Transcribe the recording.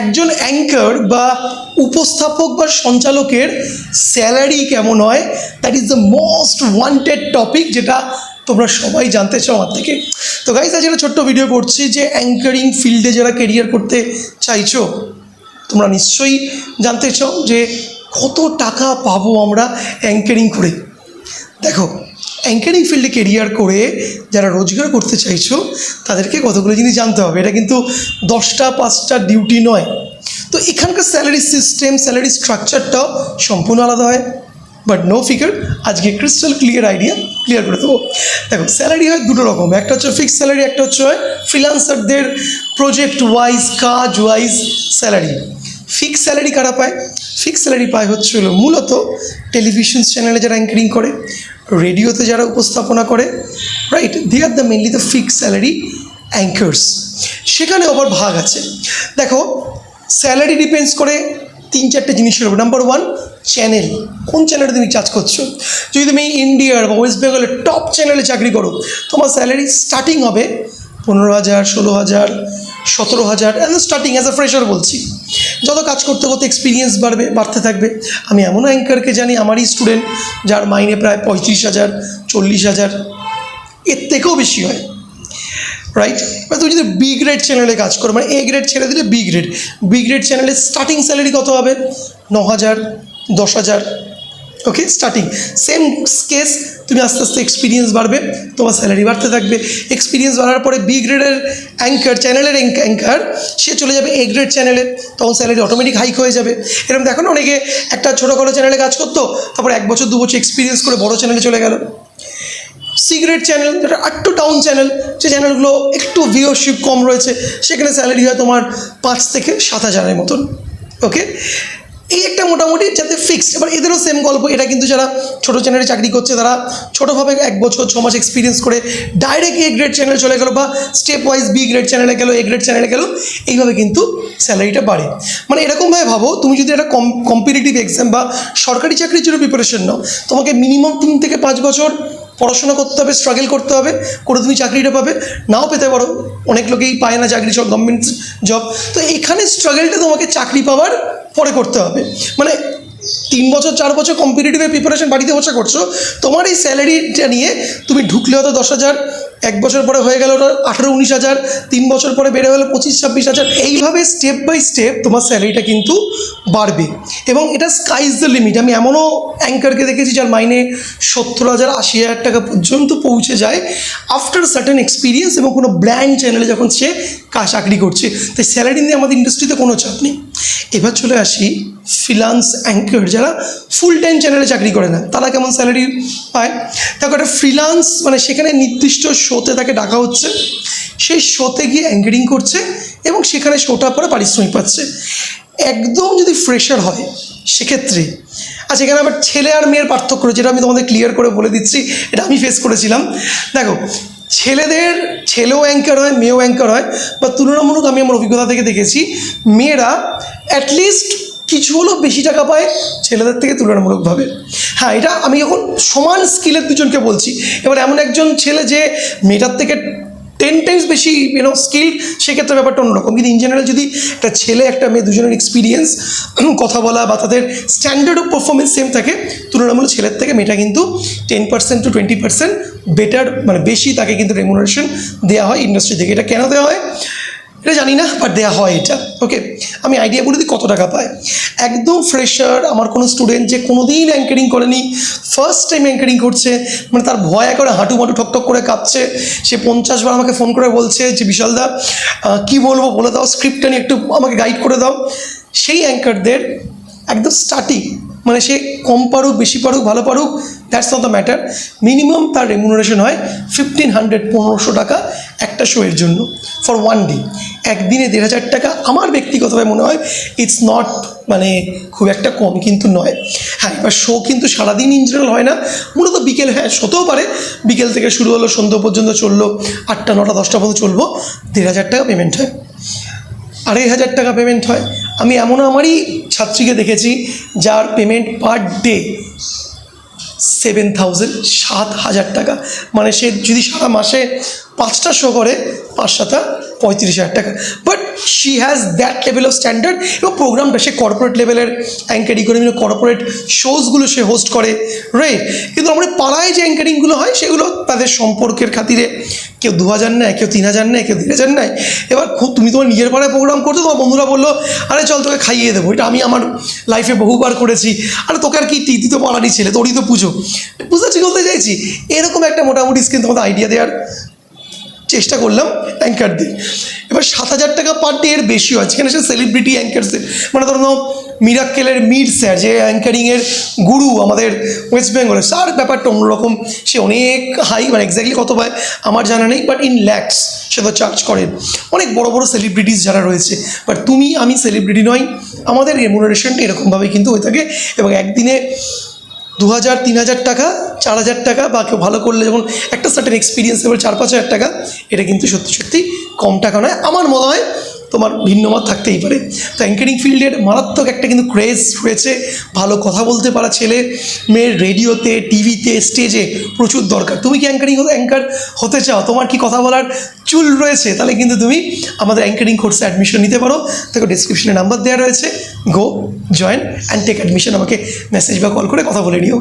একজন অ্যাঙ্কার বা উপস্থাপক বা সঞ্চালকের স্যালারি কেমন হয় that is the most wanted topic যেটা তোমরা সবাই জানতে চাও আমার থেকে। তো গাইজ আজ একটা ছোট্ট ভিডিও করছি যে অ্যাঙ্কারিং ফিল্ডে যারা কেরিয়ার করতে চাইছো, তোমরা নিশ্চয়ই জানতে চাও যে কত টাকা পাবো আমরা অ্যাঙ্কারিং করে। দেখো অ্যাঙ্কারিং ফিল্ডে কেরিয়ার করে যারা রোজগার করতে চাইছো, তাদেরকে কতগুলো জিনিস জানতে হবে। এটা কিন্তু দশটা, পাঁচটা ডিউটি নয়। তো এখানকার স্যালারি সিস্টেম স্যালারি স্ট্রাকচারটাও সম্পূর্ণ আলাদা হয়। বাট নো ফিগার আজকে ক্রিস্টাল ক্লিয়ার আইডিয়া ক্লিয়ার করে দেবো। দেখো স্যালারি হয় দুটো রকম। একটা হচ্ছে ফিক্স স্যালারি একটা হচ্ছে হয় ফ্রিলান্সারদের প্রজেক্ট ওয়াইজ কাজ ওয়াইজ স্যালারি ফিক্স স্যালারি কারা পায়? ফিক্স স্যালারি পায় হচ্ছে হলো মূলত টেলিভিশন চ্যানেলে যারা অ্যাঙ্কারিং করে। রেডিওতে যারা উপস্থাপনা করে right they are the mainly the fix salary anchors সেখানে আবার ভাগ আছে। দেখো স্যালারি ডিপেন্ডস করে তিন চারটে জিনিসের উপর। নাম্বার ওয়ান চ্যানেল কোন চ্যানেলে তুমি চার্জ করছ? যদি তুমি ইন্ডিয়ার বা ওয়েস্ট বেঙ্গলের টপ চ্যানেলে চাকরি করো, তোমার স্যালারি স্টার্টিং হবে পনেরো হাজার, ষোলো হাজার, সতেরো হাজার স্টার্টিং অ্যাজ আ ফ্রেশার বলছি। যত কাজ করতে করতে এক্সপিরিয়েন্স বাড়বে, বাড়তে থাকবে। আমি এমন অ্যাঙ্কারকে জানি, আমারই স্টুডেন্ট যার মাইনে প্রায় পঁয়ত্রিশ হাজার, চল্লিশ হাজার। এর থেকেও বেশি হয় রাইট বা তুমি যদি বি গ্রেড চ্যানেলে কাজ করো মানে এ গ্রেড ছেড়ে দিলে বি গ্রেড বি গ্রেড চ্যানেলের স্টার্টিং স্যালারি কত হবে? ন হাজার, দশ হাজার। ওকে স্টার্টিং সেম কেস তুমি আস্তে আস্তে এক্সপিরিয়েন্স বাড়বে, তোমার স্যালারি বাড়তে থাকবে। এক্সপিরিয়েন্স বাড়ার পরে বি গ্রেডের অ্যাঙ্কার চ্যানেলের অ্যাঙ্কার সে চলে যাবে এ গ্রেড চ্যানেলে তখন স্যালারি অটোমেটিক হাইক হয়ে যাবে। এরকম দেখো না অনেকে একটা ছোটোখাটো চ্যানেলে কাজ করতো, তারপর এক বছর, দু বছর এক্সপিরিয়েন্স করে বড় চ্যানেলে চলে গেল। সিগারেট চ্যানেল যেটা একটু ডাউন চ্যানেল যে চ্যানেলগুলো একটু ভিউয়ারশিপ কম রয়েছে, সেখানে স্যালারি হয় তোমার পাঁচ থেকে সাত হাজারের মতন। ওকে এই একটা মোটামুটি যাতে ফিক্সড এবার এদেরও সেম গল্প, এটা কিন্তু যারা ছোটো চ্যানেলে চাকরি করছে, তারা ছোটোভাবে এক বছর, ছ মাস এক্সপিরিয়েন্স করে ডাইরেক্ট এ গ্রেড চ্যানেলে চলে গেলো বা স্টেপ ওয়াইজ বি গ্রেড চ্যানেলে গেলো এ গ্রেড চ্যানেলে গেলো, এইভাবে কিন্তু স্যালারিটা বাড়ে। মানে এরকমভাবে ভাবো, তুমি যদি একটা কম কম্পিটিটিভ এক্সাম বা সরকারি চাকরির জন্য প্রিপারেশন নাও, তোমাকে মিনিমাম তিন থেকে পাঁচ বছর পড়াশোনা করতে হবে স্ট্রাগল করতে হবে, করে তুমি চাকরিটা পাবে। নাও পেতে পারো, অনেক লোকেই পায় না চাকরি, সব গভর্নমেন্ট জব তো এখানে স্ট্রাগলটা তোমাকে চাকরি পাওয়ার পরে করতে হবে। মানে তিন বছর, চার বছর কম্পিটিটিভে প্রিপারেশন বাড়িতে বসে করছ, তোমার এই স্যালারিটা নিয়ে তুমি ঢুকলে হয়তো দশ হাজার, এক বছর পরে হয়ে গেল ওটা আঠেরো, উনিশ হাজার, তিন বছর পরে বেড়ে হলো পঁচিশ, ছাব্বিশ হাজার। এইভাবে স্টেপ বাই স্টেপ তোমার স্যালারিটা কিন্তু বাড়বে। এবং এটা স্কাইজ দ্য লিমিট আমি এমনও অ্যাঙ্কারকে দেখেছি যার মাইনে সত্তর হাজার, আশি হাজার টাকা পর্যন্ত পৌঁছে যায় আফটার সার্টেন এক্সপিরিয়েন্স এবং কোনো ব্র্যান্ড চ্যানেলে যখন সে চাকরি করছে। তাই স্যালারি নিয়ে আমাদের ইন্ডাস্ট্রিতে কোনো চাপ নেই। এবার চলে আসি ফ্রিলান্স অ্যাঙ্কার যারা ফুল টাইম চ্যানেলে চাকরি করে না। তারা কেমন স্যালারি পায়? দেখো, একটা ফ্রিলান্স মানে সেখানে নির্দিষ্ট শোতে তাকে ডাকা হচ্ছে। সেই শোতে গিয়ে অ্যাঙ্কারিং করছে এবং সেখানে শোটা পরে পারিশ্রমিক পাচ্ছে। একদম যদি ফ্রেশার হয়, সেক্ষেত্রে আচ্ছা এখানে আবার ছেলে আর মেয়ের পার্থক্য যেটা আমি তোমাদের ক্লিয়ার করে বলে দিচ্ছি, এটা আমি ফেস করেছিলাম। দেখো ছেলেদের, ছেলেও অ্যাঙ্কার হয়, মেয়েও অ্যাঙ্কার হয়, বা তুলনামূলক আমি আমার অভিজ্ঞতা থেকে দেখেছি, মেয়েরা অ্যাটলিস্ট কিছু হলেও বেশি টাকা পায় ছেলেদের থেকে তুলনামূলকভাবে। হ্যাঁ এটা আমি এখন সমান স্কিলের দুজনকে বলছি। এবার এমন একজন ছেলে যে মেয়েটার থেকে টেন টাইমস বেশি ইউনো স্কিল সেক্ষেত্রে ব্যাপারটা অন্যরকম। কিন্তু ইন জেনারেল যদি একটা ছেলে, একটা মেয়ে দুজনের এক্সপিরিয়েন্স কথা বলা বা তাদের স্ট্যান্ডার্ড অফ পারফরমেন্স সেম থাকে, তুলনামূলক ছেলের থেকে মেয়েটা কিন্তু ten percent to twenty percent better মানে বেশি তাকে কিন্তু রেমুনারেশন দেওয়া হয় ইন্ডাস্ট্রি থেকে। এটা কেন দেওয়া হয়? এটা জানি না বাট দেওয়া হয় এটা ওকে আমি আইডিয়া বলে দিই কত টাকা পায়। একদম ফ্রেশার আমার কোনো স্টুডেন্ট যে কোনো দিন অ্যাঙ্কারিং করেনি ফার্স্ট টাইম অ্যাঙ্কারিং করছে মানে তার ভয় করে হাঁটু মাটু ঠকঠক করে কাঁপছে। সে পঞ্চাশ বার আমাকে ফোন করে বলছে যে বিশালদা কী বলব বলে দাও স্ক্রিপ্টটা নিয়ে একটু আমাকে গাইড করে দাও। সেই অ্যাঙ্কারদের একদম স্টার্টিং মানে সে কম পারুক, বেশি পারুক, ভালো পারুক that's not the matter minimum তার রেমুনারেশন হয় ফিফটিন হান্ড্রেড পনেরোশো টাকা একটা শোয়ের জন্য ফর ওয়ান ডে একদিনে দেড় হাজার টাকা আমার ব্যক্তিগতভাবে মনে হয় ইটস নট মানে খুব একটা কম কিন্তু নয়। হ্যাঁ এবার শো কিন্তু সারাদিন ইন জেনারেল হয় না। মূলত বিকেল হ্যাঁ হতেও পারে। বিকেল থেকে শুরু হলো, সন্ধ্যা পর্যন্ত চলল, আটটা, নটা, দশটা পর্যন্ত চলবো। দেড় হাজার টাকা পেমেন্ট হয়। আড়াই হাজার টাকা পেমেন্ট হয়। আমি এমন আমারই ছাত্রীকে দেখেছি যার payment per day seven thousand সাত হাজার টাকা। মানে সে যদি সারা মাসে পাঁচটা শো করে পাঁচ সাতা পঁয়ত্রিশ হাজার টাকা। But she has that level of standard এবং প্রোগ্রামটা সে কর্পোরেট লেভেলের অ্যাঙ্কারিং করে বিভিন্ন কর্পোরেট শোজগুলো সে হোস্ট করে। রাইট কিন্তু আমাদের পাড়ায় যে অ্যাঙ্কারিংগুলো হয়, সেগুলো তাদের সম্পর্কের খাতিরে কেউ দু হাজার নেয়, কেউ তিন হাজার নেয়, কেউ তিন হাজার নেয়। এবার খুব তুমি তোমার নিজের পাড়ায় প্রোগ্রাম করছ, তোমার বন্ধুরা বলল, আরে চল তোকে খাইয়ে দেবো, এটা আমি আমার লাইফে বহুবার করেছি। আরে তোকে আর কি টি তো পাড়ারই ছেলে, তোরই তো পুজো। বুঝতে ঠিক বলতে চাইছি, এরকম একটা মোটামুটি স্কিন তোমাদের আইডিয়া দেওয়ার চেষ্টা করলাম অ্যাঙ্কার দিয়ে। এবার সাত হাজার টাকা পার ডে এর বেশি হয়, যেখানে সে সেলিব্রিটি অ্যাঙ্কারসের মানে ধরো নাও মিরাক্কেলের মির স্যার যে অ্যাঙ্কারিংয়ের গুরু আমাদের ওয়েস্ট বেঙ্গলের স্যার ব্যাপারটা অন্যরকম, সে অনেক হাই মানে এক্স্যাক্টলি কত পায় আমার জানা নেই বাট ইন ল্যাক্স সে তো চার্জ করেন অনেক বড় বড় সেলিব্রিটিস যারা রয়েছে বাট তুমি আমি সেলিব্রিটি নই আমাদের রেমুনারেশনটা এরকমভাবে কিন্তু হয়ে থাকে, এবং একদিনে দু হাজার তিন হাজার টাকা চার হাজার টাকা বা কেউ ভালো করলে যেমন একটা সার্টেন এক্সপিরিয়েন্স এবার চার পাঁচ হাজার টাকা, এটা কিন্তু সত্যি সত্যি কম টাকা নয়। আমার মনে হয় তোমার ভিন্ন মত থাকতেই পারে। তো অ্যাঙ্কারিং ফিল্ডের মারাত্মক একটা কিন্তু ক্রেজ রয়েছে। ভালো কথা বলতে পারা ছেলে, মেয়ের রেডিওতে টিভিতে স্টেজে প্রচুর দরকার। তুমি কি অ্যাঙ্কারিং হতে অ্যাঙ্কার হতে চাও? তোমার কি কথা বলার চুল রয়েছে? তাহলে কিন্তু তুমি আমাদের অ্যাঙ্কারিং কোর্সে অ্যাডমিশন নিতে পারো। দেখো ডিসক্রিপশনে নাম্বার দেওয়া রয়েছে। Go join and take admission আমাকে মেসেজ বা কল করে কথা বলে নিও।